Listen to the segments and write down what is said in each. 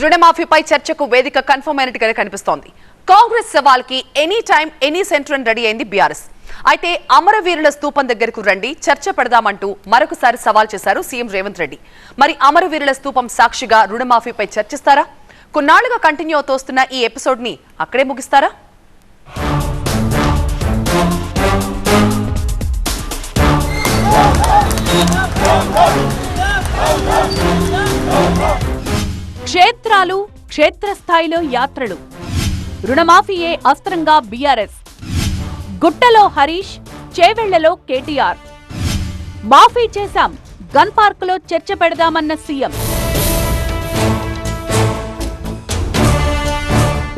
రుణమాఫీపై చర్చకు వేదిక కన్ఫర్మ్ అయినట్టుగానే కనిపిస్తోంది. Congress సవాల్కి any time any centre ready అయింది బీఆర్ఎస్. అయితే అమరవీరుల స్తూపం దగ్గరకు రండి చర్చ పెడదామంటూ మరొకసారి సవాల్ చేశారు సీఎం రేవంత్ రెడ్డి. మరి అమరవీరుల స్తూపం సాక్షిగా రుణమాఫీపై చర్చిస్తారా? కొన్నాళ్ళుగా కంటిన్యూ అవుతోస్తున్న ఈ ఎపిసోడ్ని అక్కడే ముగిస్తారా? క్షేత్రాలు క్షేత్రస్థాయిలో యాత్రలు. రుణమాఫీయే అస్త్రంగా బీఆర్ఎస్. గుట్టలో హరీష్ చేవెళ్ళలో కేటీఆర్. మాఫీ చేశాం గన్ పార్కులో చర్చ పెడదామన్న సీఎం.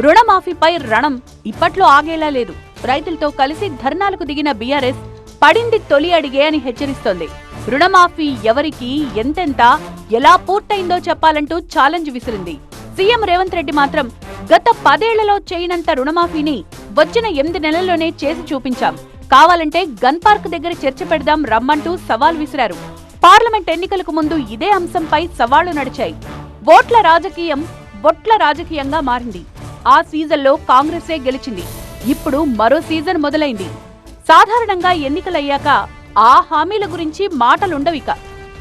రుణమాఫీపై రణం ఇప్పట్లో ఆగేలా లేదు. రైతులతో కలిసి ధర్నాలకు దిగిన బీఆర్ఎస్ పడింది తొలి అడిగే అని హెచ్చరిస్తోంది. రుణమాఫీ ఎవరికి ఎంతెంత ఎలా పూర్తయిందో చెప్పాలంటూ ఛాలెంజ్ విసిరింది. సీఎం రేవంత్ రెడ్డి మాత్రం గత పదేళ్ళలో చేయనంత రుణమాఫీని వచ్చిన ఎనిమిది నెలల్లోనే చేసి చూపించాం. కావాలంటే గన్ పార్క్ దగ్గర చర్చ పెడదాం రమ్మంటూ సవాల్ విసిరారు. పార్లమెంట్ ఎన్నికలకు ముందు ఇదే అంశంపై సవాళ్ళు నడిచాయి. ఓట్ల రాజకీయం బొట్ల రాజకీయంగా మారింది. ఆ సీజన్లో కాంగ్రెసే గెలిచింది. ఇప్పుడు మరో సీజన్ మొదలైంది. సాధారణంగా ఎన్నికలయ్యాక ఆ హామీల గురించి మాటలుండవిక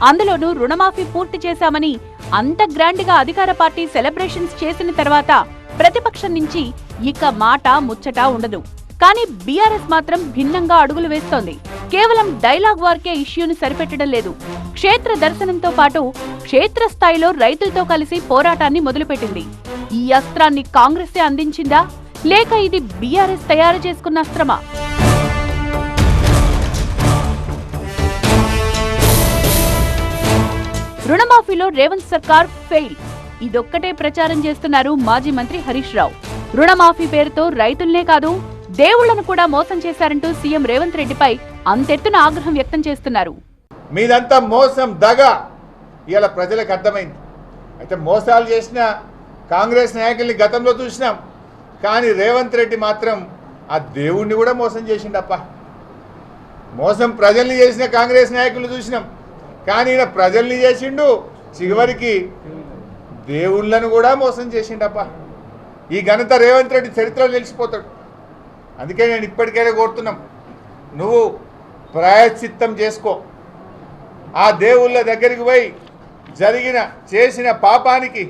అందులోనూ రుణమాఫీ పూర్తి చేశామని అంత గ్రాండ్గా అధికార పార్టీ సెలబ్రేషన్స్ చేసిన తర్వాత ప్రతిపక్షం నుంచి ఇక మాట ముచ్చట ఉండదు. కానీ బీఆర్ఎస్ మాత్రం భిన్నంగా అడుగులు వేస్తోంది. కేవలం డైలాగ్ వార్కే ఇష్యూని సరిపెట్టడం లేదు. క్షేత్ర దర్శనంతో పాటు క్షేత్రస్థాయిలో రైతులతో కలిసి పోరాటాన్ని మొదలుపెట్టింది. ఈ అస్త్రాన్ని కాంగ్రెసే అందించిందా? లేక ఇది బీఆర్ఎస్ తయారు చేసుకున్న అస్త్రమా? రుణమాఫీలో రేవంత్ సర్కార్ ఫెయిల్. ఇదొక్కటే ప్రచారం చేస్తున్నారు మాజీ మంత్రి హరీష్ రావు. రుణమాఫీ పేరుతో రైతుల్నే కాదు దేవుళ్ళను కూడా మోసం చేశారంటూ సీఎం రేవంత్ రెడ్డిపై అంతెత్తున ఆగ్రహం వ్యక్తం చేస్తున్నారు. మీదంతా మోసం దగ. ఇలా ప్రజలకు అర్థమైంది. అయితే మోసాలు చేసిన కాంగ్రెస్ నాయకుల్ని గతంలో చూసినాం. కానీ రేవంత్ రెడ్డి మాత్రం ఆ దేవుణ్ణి కూడా మోసం చేసిండప్ప. మోసం ప్రజల్ని చేసిన కాంగ్రెస్ నాయకులు చూసినాం. కానీ ఈయన ప్రజల్ని చేసిండు చివరికి దేవుళ్ళను కూడా మోసం చేసిండప్ప. ఈ ఘనత రేవంత్ రెడ్డి చరిత్రలో నిలిచిపోతాడు. అందుకే నేను ఇప్పటికైనా కోరుతున్నాం నువ్వు ప్రాయశ్చిత్తం చేసుకో. ఆ దేవుళ్ళ దగ్గరికి పోయి జరిగిన చేసిన పాపానికి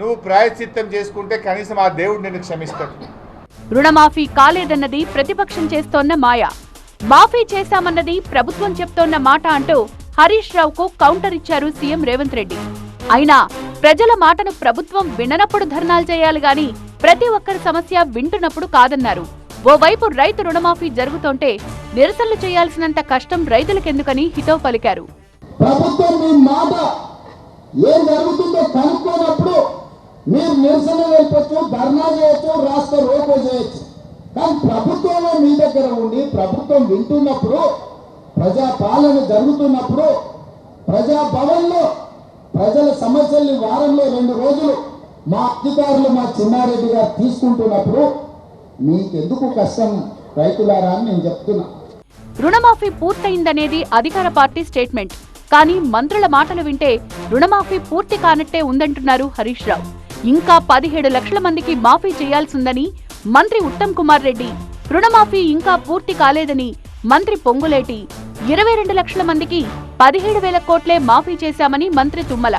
నువ్వు ప్రాయశ్చిత్తం చేసుకుంటే కనీసం ఆ దేవుడు నిన్ను క్షమిస్తాడు. రుణమాఫీ కాలేదన్నది ప్రతిపక్షం చేస్తోన్న మాయ. మాఫీ చేశామన్నది ప్రభుత్వం చెప్తోన్న మాట అంటూ హరీష్ రావుకు కౌంటర్ ఇచ్చారు సీఎం రేవంత్ రెడ్డి. అయినా ప్రజల మాటను ప్రభుత్వం విననప్పుడు ధర్నాలు చేయాలి గాని ప్రతి ఒక్కరి సమస్య వింటున్నప్పుడు కాదన్నారు. ఓవైపు రైతు రుణమాఫీ జరుగుతుంటే నిరసనలు చేయాల్సినంత కష్టం రైతులకెందుకని హితవు పలికారు. ప్రభుత్వం మీ మాట ఏం జరుగుతుందో కనుక్కోనప్పుడు మీరు నిరసన ధర్నా చేయొచ్చు రాష్ట్ర రోకో చేయొచ్చు. కానీ ప్రభుత్వంలో మీ దగ్గర ఉండి ప్రభుత్వం వింటున్నప్పుడు ప్రజా పాలన జరుగుతున్నప్పుడు ప్రజాభవన్లో ప్రజల సమస్యల్ని వారంలో రెండు రోజులు మా అధికారులు మా చిన్నారెడ్డి గారు తీసుకుంటున్నప్పుడు మీకెందుకు కష్టం రైతులారా అని నేను చెప్తున్నా. రుణమాఫీ పూర్తయిందనేది అధికార పార్టీ స్టేట్మెంట్. కానీ మంత్రుల మాటలు వింటే రుణమాఫీ పూర్తి కానట్టే ఉందంటున్నారు హరీష్ రావు. ఇంకా పదిహేడు లక్షల మందికి మాఫీ చేయాల్సిందని మంత్రి ఉత్తమ్ కుమార్ రెడ్డి. రుణమాఫీ ఇంకా పూర్తి కాలేదని మంత్రి పొంగులేటి. ఇరవై రెండు లక్షల మందికి పదిహేడు వేల కోట్లే మాఫీ చేశామని మంత్రి తుమ్మల.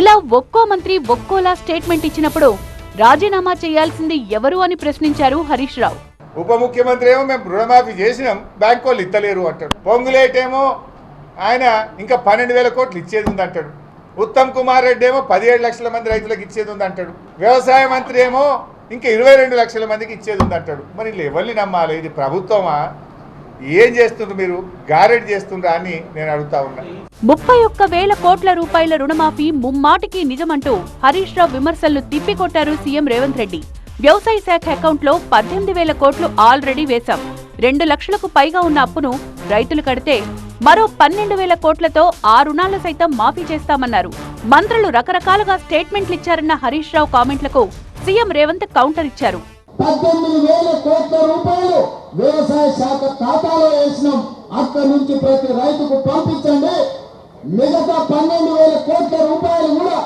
ఇలా ఒక్కో మంత్రి ఒక్కోలా స్టేట్మెంట్ ఇచ్చినప్పుడు రాజీనామా చేయాల్సింది ఎవరు అని ప్రశ్నించారు హరీష్ రావు. ఉప ముఖ్యమంత్రి ఏమో మేము రుణమాఫీ చేసినాం బ్యాంక్ వాళ్ళు ఇత్తలేరు అంటాడు. పొంగులేటేమో ఆయన ఇంకా పన్నెండు వేల కోట్లు ఇచ్చేది ఉంది అంటాడు ఉత్తమ్ కుమార్ రెడ్డి ఏమో పదిహేడు లక్షల మంది రైతులకు ఇచ్చేది ఉంది అంటాడు వ్యవసాయ మంత్రి ఏమో ఇంకా ఇరవై రెండు లక్షల మందికి ఇచ్చేది ఉంది అంటాడు మరి ఎవరిని నమ్మాలి? ఇది ప్రభుత్వమా? ఏం చేస్తుండ్రు మీరు? గారెడ్ చేస్తుండ్రా అని నేను అడుగుతా ఉన్నా. ముప్పై ఒక్క వేల కోట్ల రూపాయల రుణమాఫీ ముమ్మాటికి నిజమంటూ హరీష్ రావు విమర్శలు తిప్పికొట్టారు సీఎం రేవంత్ రెడ్డి. వ్యవసాయ శాఖ అకౌంట్లో పద్దెనిమిది వేల కోట్లు ఆల్రెడీ వేశాం. రెండు లక్షలకు పైగా ఉన్న అప్పును రైతులు కడితే మరో పన్నెండు వేల కోట్లతో ఆ రుణాలు సైతం మాఫీ చేస్తామన్నారు. మంత్రులు రకరకాలుగా స్టేట్మెంట్లు ఇచ్చారన్న హరీష్ రావు కామెంట్లకు సీఎం రేవంత్ కౌంటర్ ఇచ్చారు. పద్దెనిమిది వేల కోట్ల రూపాయలు వ్యవసాయ శాఖ ఖాతాలో వేసినాం. అక్కడి నుంచి ప్రతి రైతుకు పంపించండి. మిగతా పన్నెండు వేల కోట్ల రూపాయలు కూడా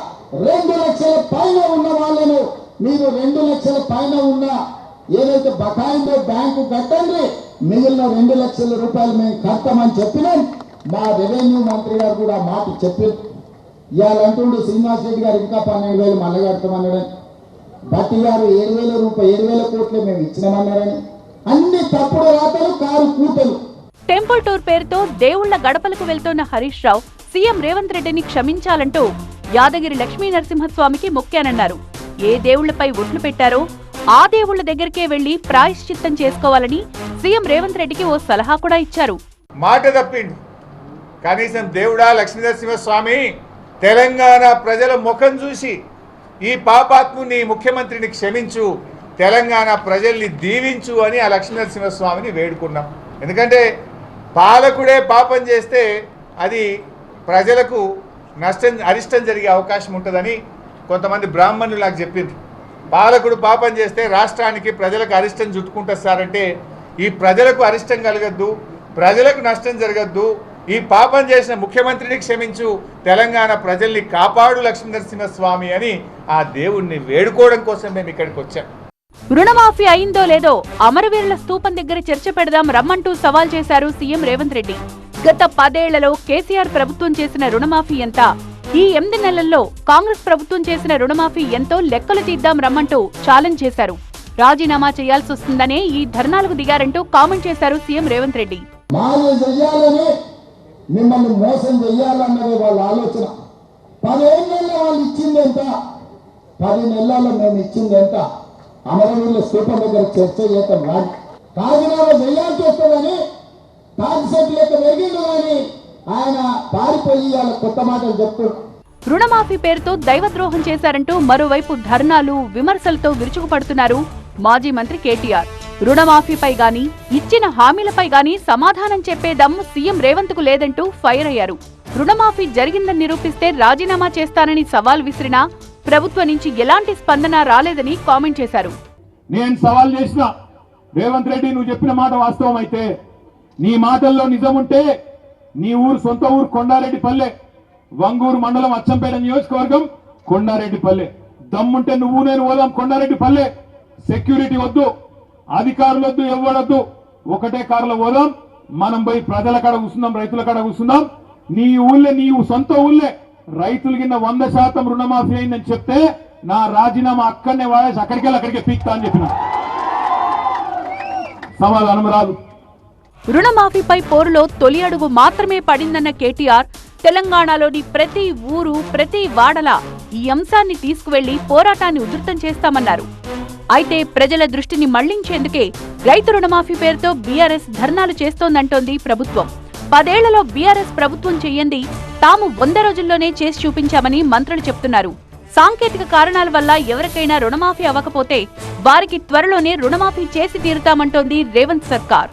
రెండు లక్షల పైన ఉన్న వాళ్ళను మీరు రెండు లక్షల పైన ఉన్న ఏదైతే బకాయిందో బ్యాంకు కట్టండి మిగిలిన రెండు లక్షల రూపాయలు మేము కడతామని చెప్పినాం. మా రెవెన్యూ మంత్రి గారు కూడా మాట చెప్పారు ఇవాళ అంటుండు శ్రీనివాస్ రెడ్డి గారు ఇంకా పన్నెండు వేలు మళ్ళీ కడతామన్నాడని. భట్టి గారు ఏడు వేల రూపాయలు ఏడు వేల కోట్లు మేము ఇచ్చినామన్నారని. అన్ని తప్పుడు రాతలు కారు కూతలు టెంపుల్ టూర్ పేరుతో దేవుళ్ళ గడపలకు వెళ్తోన్న హరీష్ రావు సీఎం రేవంత్ రెడ్డిని క్షమించాలంటూ యాదగిరి లక్ష్మీ నరసింహస్వామికి మొక్కానన్నారు. ఏ దేవుళ్ళపై ఒట్లు పెట్టారో ఆ దేవుళ్ళ దగ్గరికే వెళ్ళి ప్రాయశ్చిత్తం చేసుకోవాలని సీఎం రేవంత్ రెడ్డికి ఓ సలహా కూడా ఇచ్చారు. మాట తప్పిండు. కనీసం దేవుడా లక్ష్మీనరసింహస్వామి తెలంగాణ ప్రజల ముఖం చూసి ఈ పాపాత్ముని ముఖ్యమంత్రిని క్షమించు తెలంగాణ ప్రజల్ని దీవించు అని ఆ లక్ష్మీనరసింహస్వామిని వేడుకున్నాం. ఎందుకంటే పాలకుడే పాపం చేస్తే అది ప్రజలకు నష్టం అరిష్టం జరిగే అవకాశం ఉంటుందని కొంతమంది బ్రాహ్మణులు నాకు చెప్పింది పాలకుడు పాపం చేస్తే రాష్ట్రానికి ప్రజలకు అరిష్టం చుట్టుకుంటారు సార్ అంటే ఈ ప్రజలకు అరిష్టం కలగద్దు ప్రజలకు నష్టం జరగద్దు ఈ పాపం చేసిన ముఖ్యమంత్రిని క్షమించు తెలంగాణ ప్రజల్ని కాపాడు లక్ష్మీనరసింహస్వామి అని ఆ దేవుణ్ణి వేడుకోవడం కోసం మేము ఇక్కడికి వచ్చాం. రుణమాఫీ అయిందో లేదో అమరవీరుల స్తూపం దగ్గర చర్చ పెడదాం రమ్మంటూ సవాల్ చేశారు సీఎం రేవంత్ రెడ్డి. గత పదేళ్ళలో కేసీఆర్ ప్రభుత్వం చేసిన రుణమాఫీ ఎంత? ఈ ఎనిమిది నెలల్లో కాంగ్రెస్ ప్రభుత్వం చేసిన రుణమాఫీ ఎంతో లెక్కలు తీద్దాం రమ్మంటూ ఛాలెంజ్ చేశారు. రాజీనామా చేయాల్సి వస్తుందనే ఈ ధర్నాలకు దిగారంటూ కామెంట్ చేశారు సీఎం రేవంత్ రెడ్డి. మిమ్మల్ని మోసం చేయాలన్నదే వాళ్ళ ఆలోచన. పదేళ్ళలో వాళ్ళు ఇచ్చింది ఎంత? పది నెలల్లో మేము ఇచ్చింది ఎంత? అమరవీరుల స్థూపం దగ్గర చర్చ చేయటం రాదు రాజీనామా చేయాల్సి వస్తుందని తాగిసెట్ లెక్క పెరిగిండు కానీ ఆయన పారిపోయి ఇవాళ కొత్త మాటలు చెప్తున్నాడు రుణమాఫీ పేరుతో దైవద్రోహం చేశారంటూ మరోవైపు ధర్నాలు విమర్శలతో విరుచుకుపడుతున్నారు మాజీ మంత్రి కేటీఆర్. రుణమాఫీపై గాని ఇచ్చిన హామీలపై గాని సమాధానం చెప్పే దమ్ము సీఎం రేవంత్కు లేదంటూ ఫైర్ అయ్యారు. రుణమాఫీ జరిగిందని నిరూపిస్తే రాజీనామా చేస్తానని సవాల్ విసిరినా ప్రభుత్వం నుంచి ఎలాంటి స్పందన రాలేదని కామెంట్ చేశారు. నేను సవాల్ చేసిన రేవంత్ రెడ్డి నువ్వు చెప్పిన మాట వాస్తవం అయితే నీ మాటల్లో నిజం ఉంటే నీ ఊరు సొంత ఊరు కొండారెడ్డి పల్లె వంగూరు మండలం అచ్చంపేట నియోజకవర్గం కొండారెడ్డి పల్లె దమ్ముంటే నువ్వు నేను పోదాం కొండారెడ్డి పల్లె సెక్యూరిటీ వద్దు. అధికారులొద్దు ఎవ్వడద్దు ఒకటే కారులో పోదాం మనం పోయి ప్రజల కాడ కూర్చున్నాం రైతుల కాడ కూర్చున్నాం నీ ఊళ్ళే నీ సొంత ఊళ్ళే. రైతులు కింద వంద శాతం రుణమాఫీ అయిందని చెప్తే నా రాజీనామా అక్కడనే వాడేసి అక్కడికి వెళ్ళి అక్కడికే పీక్తా అని చెప్పిన. సమాధానం రాదు. రుణమాఫీపై పోరులో తొలి అడుగు మాత్రమే పడిందన్న కేటీఆర్ తెలంగాణలోని ప్రతి ఊరు ప్రతి వాడల ఈ అంశాన్ని తీసుకువెళ్ళి పోరాటాన్ని ఉధృతం చేస్తామన్నారు. అయితే ప్రజల దృష్టిని మళ్ళించేందుకే రైతు రుణమాఫీ పేరుతో బీఆర్ఎస్ ధర్నాలు చేస్తోందంటోంది ప్రభుత్వం. పదేళ్ళలో బీఆర్ఎస్ ప్రభుత్వం చెయ్యంది తాము వంద రోజుల్లోనే చేసి చూపించామని మంత్రులు చెప్తున్నారు. సాంకేతిక కారణాల వల్ల ఎవరికైనా రుణమాఫీ అవ్వకపోతే వారికి త్వరలోనే రుణమాఫీ చేసి తీరుతామంటోంది రేవంత్ సర్కార్.